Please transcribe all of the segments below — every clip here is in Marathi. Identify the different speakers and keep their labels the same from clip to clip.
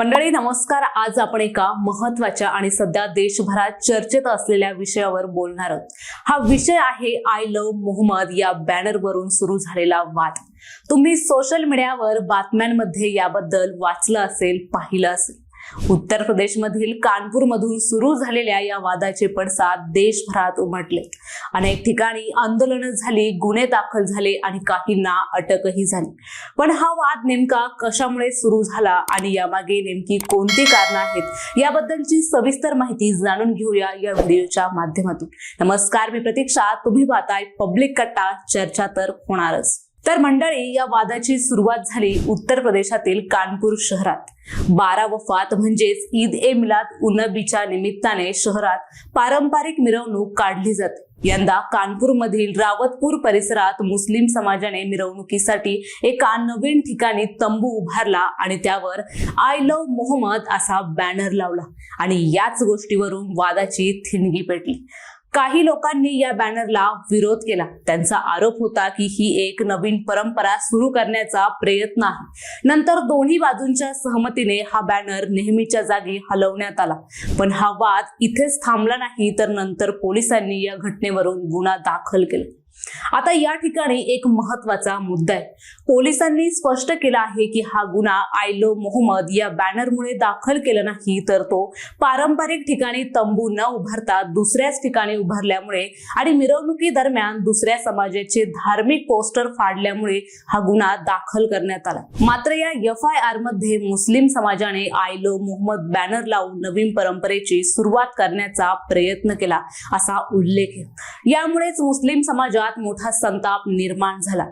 Speaker 1: मंडळी नमस्कार. आज आपण एका महत्त्वाच्या आणि सध्या देशभरात चर्चेत असलेल्या विषयावर बोलणार आहोत. हा विषय आहे आय लव्ह मोहम्मद या बॅनरवरून सुरू झालेला वाद. तुम्ही सोशल मीडियावर बातम्यांमध्ये याबद्दल वाचलं असेल पाहिलं असेल. उत्तर प्रदेशमधील कानपूरमधून सुरू झालेल्या या वादाचे पडसाद देशभरात उमटले. अनेक ठिकाणी आंदोलनं झाली गुन्हे दाखल झाले आणि काहींना अटकही झाली. पण हा वाद नेमका कशामुळे सुरू झाला आणि यामागे नेमकी कोणती कारणं आहेत याबद्दलची सविस्तर माहिती जाणून घेऊया या व्हिडिओच्या माध्यमातून. नमस्कार मी प्रतीक्षा. तुम्ही पाहताय पब्लिक कट्टा. चर्चा तर होणारच. तर मंडळी या वादाची सुरुवात झाली उत्तर प्रदेशातील कानपूर शहरात. बारा वफात म्हणजेच ईद ए मिलाद उनबीच्या निमित्ताने शहरात पारंपरिक मिरवणूक काढली जाते. यंदा कानपूरमधील रावतपूर परिसरात मुस्लिम समाजाने मिरवणुकीसाठी एका नवीन ठिकाणी तंबू उभारला आणि त्यावर आय लव्ह मोहम्मद असा बॅनर लावला. आणि याच गोष्टीवरून वादाची थिणगी पेटली. काही लोकांनी या बॅनरला विरोध केला. त्यांचा आरोप होता की ही एक नवीन परंपरा सुरू करण्याचा प्रयत्न आहे. नंतर दोन्ही बाजूंच्या सहमतीने हा बॅनर नेहमीच्या जागी हलवण्यात आला. पण हा वाद इथेच थांबला नाही तर नंतर पोलिसांनी या घटनेवरून गुन्हा दाखल केला. आता या ठिकाणी एक महत्त्वाचा मुद्दा आहे. पोलिसांनी स्पष्ट केला आहे की हा गुन्हा आयलो मोहम्मद या बॅनरमुळे दाखल केला नाही तर तो पारंपरिक ठिकाणी तंबू न उभारता दुसऱ्याच ठिकाणी उभारल्यामुळे आणि मिरवणुकी दरम्यान दुसऱ्या समाजाचे धार्मिक पोस्टर फाडल्यामुळे हा गुन्हा दाखल करण्यात आला. मात्र या एफ आय आरमध्ये मुस्लिम समाजाने आयलो मोहम्मद बॅनर लावून नवीन परंपरेची सुरुवात करण्याचा प्रयत्न केला असा उल्लेख आहे. यामुळेच मुस्लिम समाजात मोठा संताप निर्माण झाला.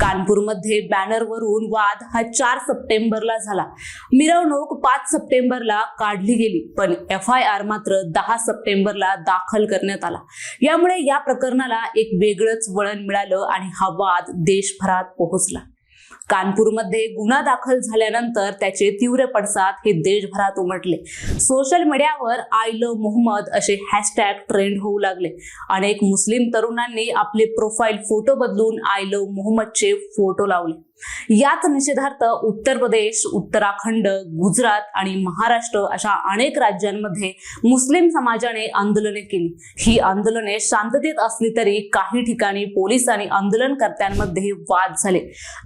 Speaker 1: कानपूरमध्ये बॅनरवरून वाद हा चार सप्टेंबरला झाला. मिरवणूक पाच सप्टेंबरला काढली गेली पण एफ आय आर मात्र दहा सप्टेंबरला दाखल करण्यात आला. यामुळे या प्रकरणाला एक वेगळंच वळण मिळालं आणि हा वाद देशभरात पोहोचला. कानपूरमध्ये गुन्हा दाखल झाल्यानंतर त्याचे तीव्र पडसाद हे देशभरात उमटले. सोशल मीडियावर आय लव्ह मोहम्मद असे हॅशटॅग ट्रेंड होऊ लागले. अनेक मुस्लिम तरुणांनी आपले प्रोफाईल फोटो बदलून आय लव्ह मोहम्मदचे फोटो लावले. याच निषेधार्थ उत्तर प्रदेश उत्तराखंड गुजरात आणि महाराष्ट्र अशा अनेक राज्यांमध्ये मुस्लिम समाजाने आंदोलने केली. ही आंदोलने शांततेत असली तरी काही ठिकाणी पोलीस आणि आंदोलनकर्त्यांमध्ये वाद झाले.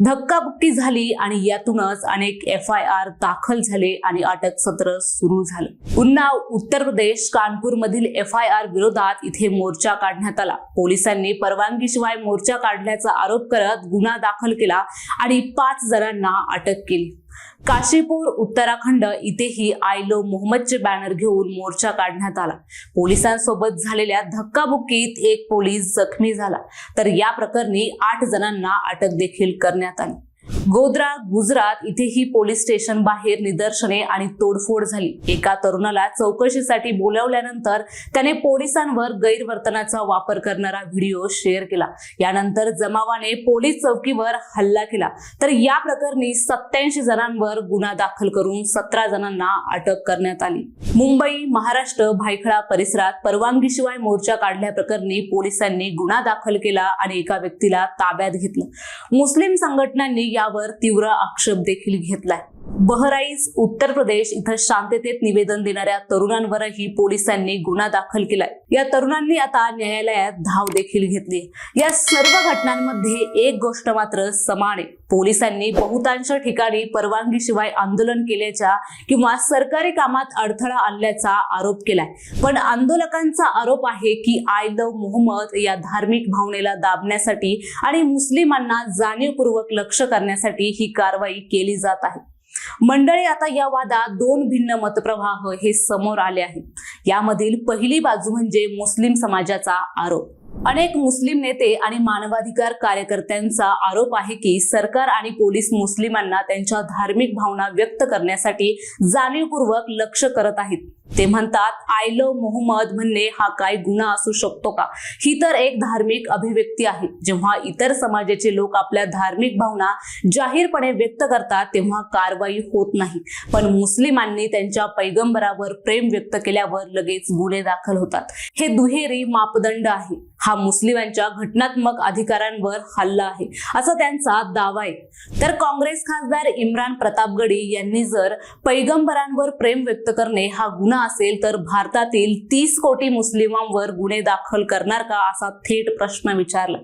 Speaker 1: धक्काबुक्की झाली आणि यातूनच अनेक एफ आय आर दाखल झाले आणि अटक सत्र सुरू झालं. उन्नाव उत्तर प्रदेश कानपूर मधील एफ आय आर विरोधात इथे मोर्चा काढण्यात आला. पोलिसांनी परवानगीशिवाय मोर्चा काढल्याचा आरोप करत गुन्हा दाखल केला आणि पाच जणांना अटक केली. काशीपूर उत्तराखंड इथेही आयलो मोहम्मदचे बॅनर घेऊन मोर्चा काढण्यात आला. पोलिसांसोबत झालेल्या धक्काबुक्कीत एक पोलीस जखमी झाला. तर या प्रकरणी आठ जणांना अटक देखील करण्यात आली. गोद्रा गुजरात इथेही पोलीस स्टेशन बाहेर निदर्शने आणि तोडफोड झाली. एका तरुणाला चौकशीसाठी बोलावल्यानंतर त्याने पोलिसांवर गैरवर्तनाचा वापर करणारा व्हिडिओ शेअर केला. यानंतर जमावाने पोलीस चौकीवर हल्ला केला. तर या प्रकरणी सत्याऐंशी जणांवर गुन्हा दाखल करून सतरा जणांना अटक करण्यात आली. मुंबई महाराष्ट्र भायखळा परिसरात परवानगीशिवाय मोर्चा काढल्याप्रकरणी पोलिसांनी गुन्हा दाखल केला आणि एका व्यक्तीला ताब्यात घेतलं. मुस्लिम संघटनांनी यावर तीव्र आक्षेप देखील घेतलाय. बहराईच उत्तर प्रदेश इथं शांततेत निवेदन देणाऱ्या तरुणांवरही पोलिसांनी गुन्हा दाखल केलाय. या तरुणांनी आता न्यायालयात धाव देखील घेतली. या सर्व घटनांमध्ये एक गोष्ट मात्र समान आहे. पोलिसांनी बहुतांश ठिकाणी परवानगीशिवाय आंदोलन केल्याच्या किंवा सरकारी कामात अडथळा आणल्याचा आरोप केलाय. पण आंदोलकांचा आरोप आहे की आय लव्ह मोहम्मद या धार्मिक भावनेला दाबण्यासाठी आणि मुस्लिमांना जाणीवपूर्वक लक्ष करण्यासाठी ही कारवाई केली जात आहे. मंडळी आता या वादात दोन भिन्न मतप्रवाह हे समोर आले आहेत. यामधील पहिली बाजू म्हणजे मुस्लिम समाजाचा आरोप. अनेक मुस्लिम नेते आणि मानवाधिकार कार्यकर्त्यांचा आरोप आहे की सरकार आणि पोलीस मुस्लिमांना त्यांच्या धार्मिक भावना व्यक्त करण्यासाठी जाणीवपूर्वक लक्ष करत आहेत. ते म्हणतात आय लव मोहम्मद म्हणणे हा काय गुन्हा असू शकतो का? ही तर एक धार्मिक अभिव्यक्ती आहे. जेव्हा इतर समाजाचे लोक आपल्या धार्मिक भावना जाहीरपणे व्यक्त करतात तेव्हा कारवाई होत नाही. पण मुस्लिमांनी त्यांच्या पैगंबरावर प्रेम व्यक्त केल्यावर लगेच गुन्हे दाखल होतात. हे दुहेरी मापदंड आहे. हा मुस्लिमांच्या घटनात्मक अधिकारांवर हल्ला आहे असा त्यांचा दावा आहे. तर काँग्रेस खासदार इम्रान प्रतापगडी यांनी जर पैगंबरांवर प्रेम व्यक्त करणे हा गुन्हा असेल तर भारतातील तीस कोटी मुस्लिमांवर गुन्हे दाखल करणार का असा थेट प्रश्न विचारला.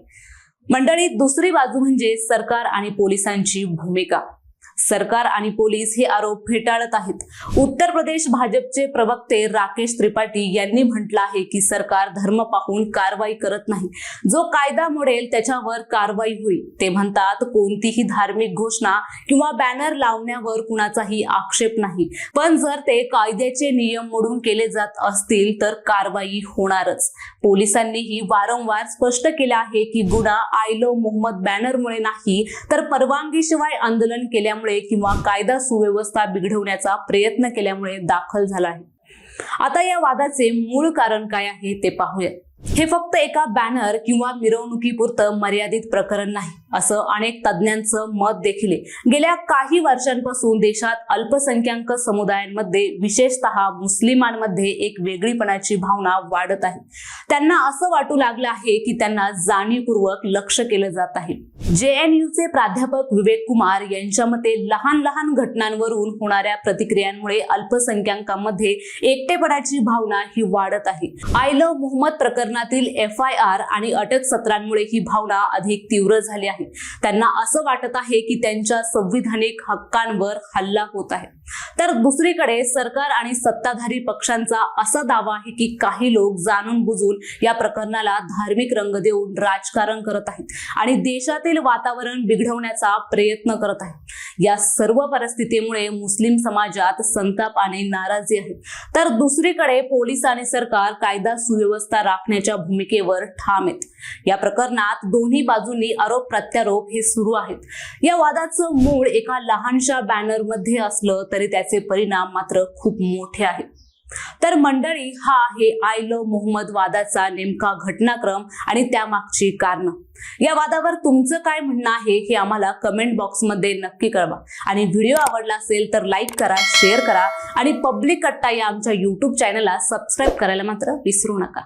Speaker 1: मंडळी दुसरी बाजू म्हणजे सरकार आणि पोलिसांची भूमिका. सरकार आणि पोलीस हे आरोप फेटाळत आहेत. उत्तर प्रदेश भाजपचे प्रवक्ते राकेश त्रिपाठी यांनी म्हटलं आहे की सरकार धर्म पाहून कारवाई करत नाही. जो कायदा मोडेल त्याच्यावर कारवाई होईल. ते म्हणतात कोणतीही धार्मिक घोषणा किंवा बॅनर लावण्यावर कुणाचाही आक्षेप नाही. पण जर ते कायद्याचे नियम मोडून केले जात असतील तर कारवाई होणारच. पोलिसांनीही वारंवार स्पष्ट केलं आहे की गुन्हा आयलो मोहम्मद बॅनरमुळे नाही तर परवानगीशिवाय आंदोलन केल्यामुळे किंवा कायदा सुव्यवस्था बिघडवण्याचा प्रयत्न केल्यामुळे दाखल झाला आहे. आता या वादाचे मूळ कारण काय आहे ते पाहूया. हे फक्त एका बॅनर किंवा मिरवणुकीपुरतं मर्यादित प्रकरण नाही. असं अनेक तज्ज्ञांचं मत देखील आहे. गेल्या काही वर्षांपासून देशात अल्पसंख्याक समुदायांमध्ये विशेषतः मुस्लिमांमध्ये एक वेगळीपणाची भावना वाढत आहे. त्यांना असं वाटू लागलं आहे की त्यांना जाणीवपूर्वक लक्ष केलं जात आहे. जे एन चे प्राध्यापक विवेक कुमार यांच्या मते लहान लहान घटनांवरून होणाऱ्या प्रतिक्रियांमुळे अल्पसंख्याकांमध्ये एकटेपणाची भावना ही वाढत आहे. आय लव्ह मोहम्मद प्रकरणातील एफ आय आर आणि अटक सत्रांमुळे ही भावना अधिक तीव्र झाली आहे. त्यांना असं वाटत आहे की त्यांच्या संविधानिक हक्कांवर हल्ला होत आहे. तर दुसरीकडे सरकार आणि सत्ताधारी पक्षांचा असा दावा आहे की काही लोक जाणून बुजून या प्रकरणाला धार्मिक रंग देऊन राजकारण करत आहेत आणि देशातील वातावरण बिघडवण्याचा प्रयत्न करत आहेत. या सर्व परिस्थितीमुळे मुस्लिम समाजात संताप आणि नाराजी आहे. तर दुसरीकडे पोलीस आणि सरकार कायदा सुव्यवस्था राखण्याच्या भूमिकेवर ठाम आहेत. या प्रकरणात दोन्ही बाजूंनी आरोप प्रत्यारोप हे सुरू आहेत. या वादाचं मूळ एका लहानशा बॅनरमध्ये असलं तरी त्याचे परिणाम मात्र खूप मोठे आहेत. तर मंडळी हा आहे आय लव्ह मोहम्मद वादाचा नेमका घटनाक्रम आणि त्यामागची कारण. या वादावर तुमचं काय म्हणणं आहे हे आम्हाला कमेंट बॉक्समध्ये नक्की कळवा. आणि व्हिडिओ आवडला असेल तर लाईक करा शेअर करा आणि पब्लिक कट्टा या आमच्या युट्यूब चॅनलला सबस्क्राईब करायला मात्र विसरू नका.